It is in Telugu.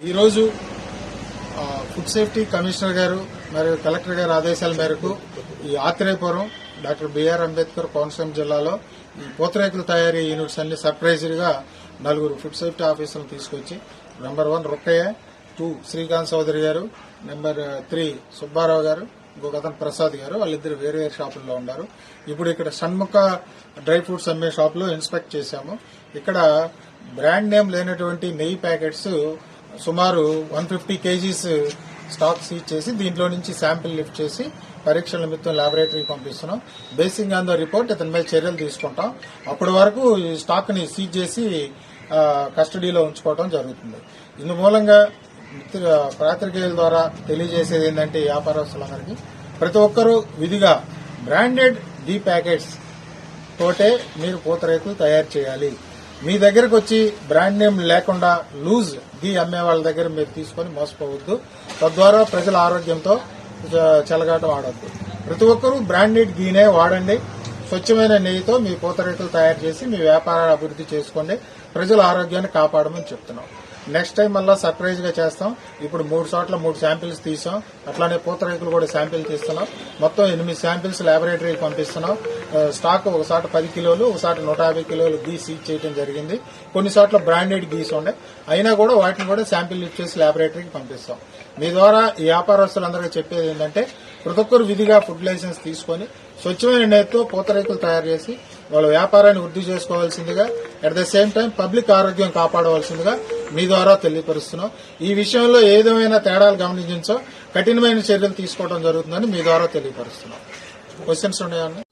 ఈరోజు ఫుడ్ సేఫ్టీ కమిషనర్ గారు మరియు కలెక్టర్ గారి ఆదేశాల మేరకు ఈ Atreyapuram doctor B R Ambedkar Konaseema జిల్లాలో ఈ పూతరేకుల తయారీ యూనిట్స్ అన్ని సర్ప్రైజర్గా నలుగురు ఫుడ్ సేఫ్టీ ఆఫీసర్లు తీసుకొచ్చి number one Rokkaiah two Srikanth Chowdary గారు నెంబర్ త్రీ సుబ్బారావు గారు ఇంకొక అతను ప్రసాద్ గారు వాళ్ళిద్దరు వేరే వేరే షాపుల్లో ఉన్నారు. ఇప్పుడు ఇక్కడ షణ్ముఖ డ్రై ఫ్రూట్స్ అమ్మే షాపులో ఇన్స్పెక్ట్ చేశాము. ఇక్కడ బ్రాండ్ నేమ్ లేనటువంటి నెయ్యి ప్యాకెట్స్ సుమారు one fifty KGs stock seize చేసి దీంట్లో నుంచి శాంపిల్ లిఫ్ట్ చేసి పరీక్షల నిమిత్తం ల్యాబొరేటరీకి పంపిస్తున్నాం. బేసింగ్ ఆన్ ద రిపోర్ట్ ఇతని మీద చర్యలు తీసుకుంటాం. అప్పటి వరకు ఈ స్టాక్ని సీజ్ చేసి కస్టడీలో ఉంచుకోవడం జరుగుతుంది. ఇందు మూలంగా పాత్రికేయుల ద్వారా తెలియజేసేది ఏంటంటే వ్యాపారస్తులందరికీ ప్రతి ఒక్కరూ విధిగా బ్రాండెడ్ డి ప్యాకెట్స్ తోటే మీరు పూతరేకులు తయారు చేయాలి. మీ దగ్గరకు వచ్చి బ్రాండ్ నేమ్ లేకుండా లూజ్ ది అమ్మే వాళ్ళ దగ్గర మీరు తీసుకొని మోసపోవద్దు. తద్వారా ప్రజల ఆరోగ్యంతో చ- వాడద్దు ప్రతి ఒక్కరూ బ్రాండెడ్ గీనే వాడండి. స్వచ్ఛమైన నెయ్యితో మీ పూతరేకులు తయారు చేసి మీ వ్యాపారాలు అభివృద్ధి చేసుకోండి. ప్రజల ఆరోగ్యాన్ని కాపాడమని చెప్తున్నాం. నెక్స్ట్ టైం మళ్ళీ సర్ప్రైజ్గా చేస్తాం. ఇప్పుడు మూడు చోట్ల మూడు శాంపిల్స్ తీసాం. అట్లానే పూతరేకులు కూడా శాంపిల్ తీస్తున్నాం మొత్తం ఎనిమిది శాంపిల్స్ ల్యాబొరేటరీకి పంపిస్తున్నాం. Uh, స్టాక్ ఒకసాట పది కిలోలు ఒకసాట నూట యాభై కిలోలు గీ సీజ్ చేయడం జరిగింది. కొన్ని చోట్ల బ్రాండెడ్ గీస్ ఉండే. అయినా కూడా వాటిని కూడా శాంపిల్ ఇచ్చేసి ల్యాబొరేటరీకి పంపిస్తాం. మీ ద్వారా ఈ వ్యాపారస్తులందరికీ చెప్పేది ఏంటంటే ప్రతి ఒక్కరు విధిగా ఫుడ్ లైసెన్స్ తీసుకొని స్వచ్ఛమైన నేతితో పూతరేకులు తయారు చేసి వాళ్ళ వ్యాపారాన్ని వృద్ధి చేసుకోవాల్సిందిగా at the same time public ఆరోగ్యం కాపాడవలసిందిగా మీ ద్వారా తెలియపరుస్తున్నాం. ఈ విషయంలో ఏ విధమైన తేడాలు గమనించో కఠినమైన చర్యలు తీసుకోవడం జరుగుతుందని మీ ద్వారా తెలియపరుస్తున్నాం. క్వశ్చన్స్ ఉన్నాయా